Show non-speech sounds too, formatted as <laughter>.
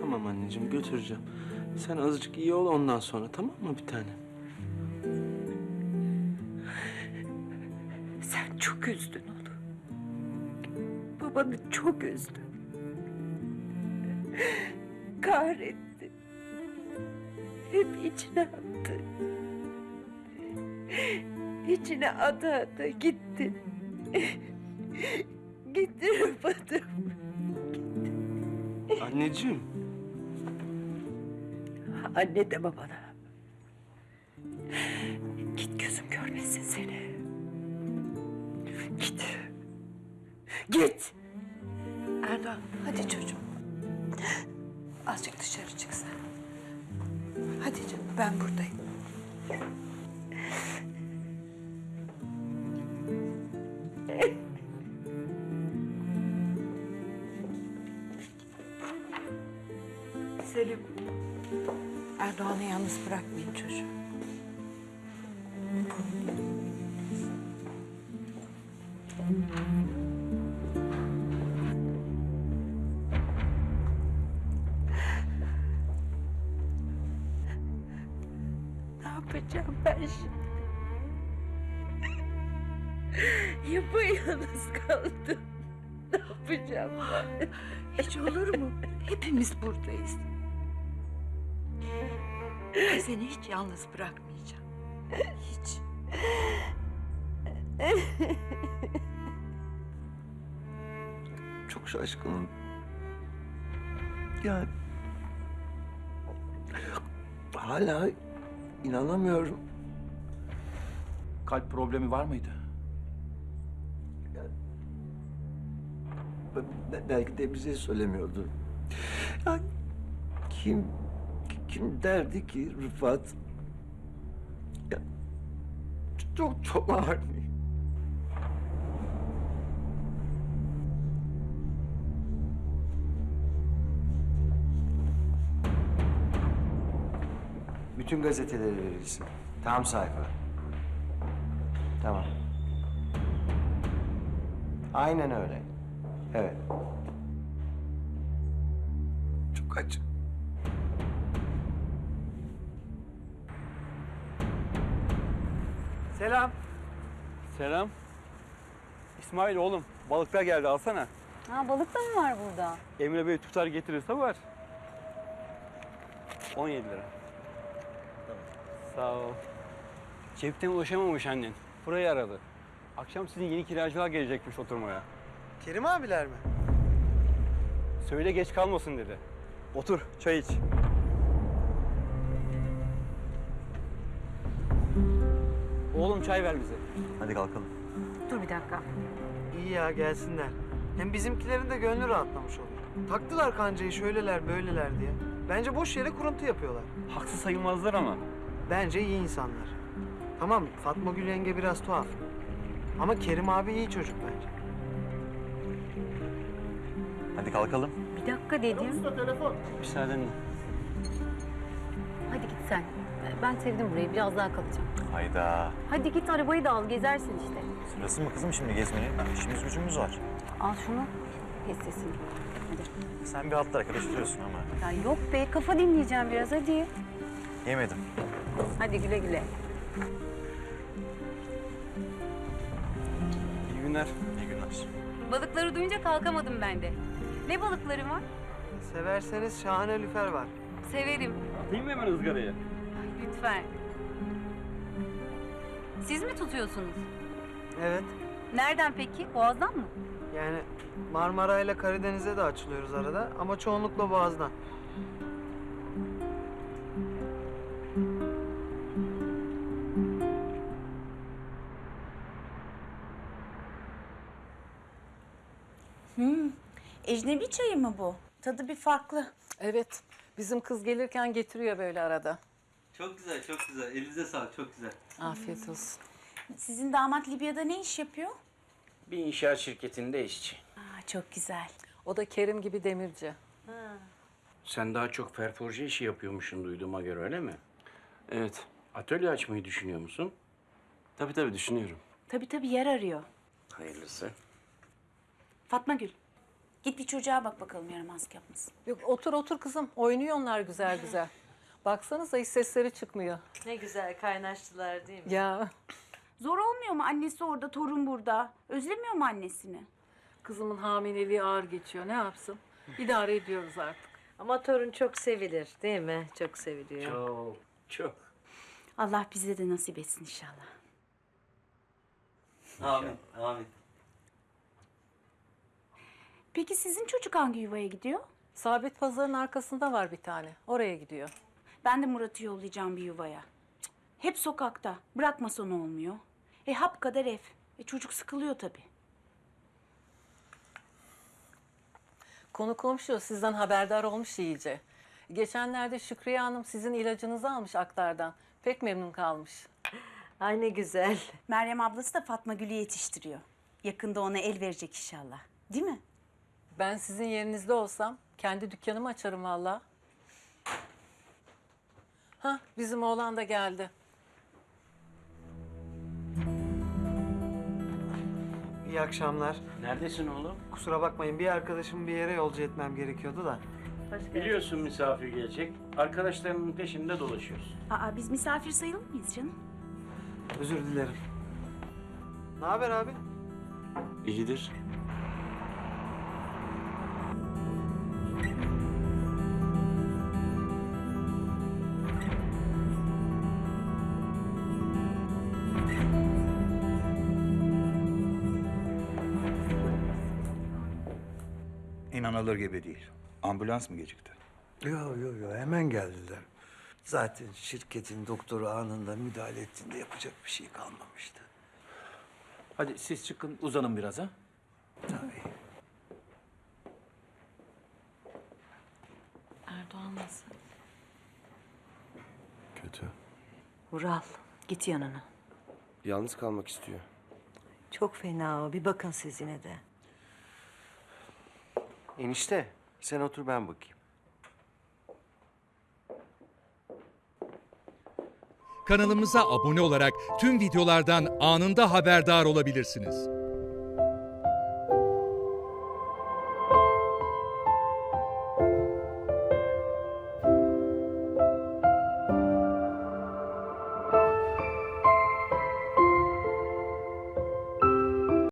Tamam anneciğim götüreceğim. Sen azıcık iyi ol ondan sonra tamam mı bir tane? Sen çok üzdün onu. Babanı çok üzdün. Kahretti. Hep içine attı. İçine ata ata gitti. gitti <laughs> Rıfat'ım. Anneciğim. Anne deme bana. Git gözüm görmesin seni. Git. Git. Erdoğan hadi çocuğum. Azıcık dışarı çık sen. Hadi canım ben buradayım. Selim. Erdoğan'ı yalnız bırakmayın çocuğum. Ne yapacağım ben şimdi? Yapayalnız kaldım. Ne yapacağım ben? Hiç olur mu? Hepimiz buradayız. Ben seni hiç yalnız bırakmayacağım. Hiç. Çok şaşkınım. Yani... Hala inanamıyorum. Kalp problemi var mıydı? Be- be- Belki de bize söylemiyordu. Ya kim kim derdi ki Rıfat ya, çok çok ağır. Bütün gazeteleri verilsin. Tam sayfa. Tamam. Aynen öyle. Evet. Çok acı. Selam. Selam. İsmail oğlum balıklar geldi alsana. Ha balık da mı var burada? Emre Bey tutar getirirse var. 17 lira. Sağ ol. Cepten ulaşamamış annen. Burayı aradı. Akşam sizin yeni kiracılar gelecekmiş oturmaya. Kerim abiler mi? Söyle geç kalmasın dedi. Otur çay iç. Oğlum çay ver bize. Hadi kalkalım. Dur bir dakika. İyi ya gelsinler. Hem bizimkilerin de gönlü rahatlamış olur. Taktılar kancayı şöyleler böyleler diye. Bence boş yere kuruntu yapıyorlar. Haksız sayılmazlar ama. Bence iyi insanlar. Tamam Fatma Gül yenge biraz tuhaf. Ama Kerim abi iyi çocuk bence. Hadi kalkalım. Bir dakika dedim. Müsaadenle. Ben sevdim burayı. Biraz daha kalacağım. Hayda. Hadi git arabayı da al. Gezersin işte. Sırası mı kızım şimdi gezmenin? İşimiz gücümüz var. Al şunu. Kes sesini. Hadi. Sen bir altlara karıştırıyorsun ama. Ya yok be. Kafa dinleyeceğim biraz. Hadi. Yemedim. Hadi güle güle. İyi günler. İyi günler. Balıkları duyunca kalkamadım ben de. Ne balıkları var? Severseniz şahane lüfer var. Severim. Atayım mı hemen ızgaraya? Lütfen. Siz mi tutuyorsunuz? Evet. Nereden peki? Boğaz'dan mı? Yani Marmara ile Karadeniz'e de açılıyoruz arada ama çoğunlukla Boğaz'dan. Ecnebi çayı mı bu? Tadı bir farklı. Evet. Bizim kız gelirken getiriyor böyle arada. Çok güzel çok güzel. Elinize sağlık çok güzel. Afiyet olsun. Sizin damat Libya'da ne iş yapıyor? Bir inşaat şirketinde işçi. Aa, çok güzel. O da Kerim gibi demirci. Sen daha çok perforje işi yapıyormuşsun duyduğuma göre öyle mi? Evet. Atölye açmayı düşünüyor musun? Tabii tabii düşünüyorum. Tabii tabii yer arıyor. Hayırlısı. Fatma Gül. Git bir çocuğa bak bakalım yaramazlık yapmasın. Yok otur otur kızım. Oynuyor onlar güzel güzel. Baksanıza hiç sesleri çıkmıyor. Ne güzel kaynaştılar değil mi? Ya Zor olmuyor mu annesi orada, torun burada? Özlemiyor mu annesini? kızımın hamileliği ağır geçiyor. Ne yapsın? İdare ediyoruz artık. Ama torun çok sevilir değil mi? Çok seviliyor. Çok, çok. Allah bize de nasip etsin inşallah. Amin, amin. Peki sizin çocuk hangi yuvaya gidiyor? Sabit pazarın arkasında var bir tane. Oraya gidiyor. Ben de Murat'ı yollayacağım bir yuvaya. Cık, Hep sokakta. Bırakmasan olmuyor. E hap kadar ev. E çocuk sıkılıyor tabii. Konu komşu sizden haberdar olmuş iyice. Geçenlerde Şükriye Hanım sizin ilacınızı almış aktardan. Pek memnun kalmış. Ay ne güzel. Meryem ablası da Fatma Gül'ü yetiştiriyor. Yakında ona el verecek inşallah. Değil mi? Ben sizin yerinizde olsam kendi dükkanımı açarım valla. Hah bizim oğlan da geldi. İyi akşamlar. Neredesin oğlum? Kusura bakmayın bir arkadaşımı bir yere yolcu etmem gerekiyordu da. Biliyorsun misafir gelecek. Arkadaşlarının peşinde dolaşıyoruz. Aa biz misafir sayılır mıyız canım? Özür dilerim. Ne haber abi? İyidir. İnanılır gibi değil. Ambulans mı gecikti? Yo yo yo hemen geldiler. Zaten şirketin doktoru anında müdahale ettiğinde yapacak bir şey kalmamıştı. Hadi siz çıkın uzanın biraz ha. Tabii. Erdoğan nasıl? Kötü. Vural git yanına. Yalnız kalmak istiyor. Çok fena o. Bir bakın siz yine de. Enişte sen otur ben bakayım. Kanalımıza abone olarak tüm videolardan anında haberdar olabilirsiniz.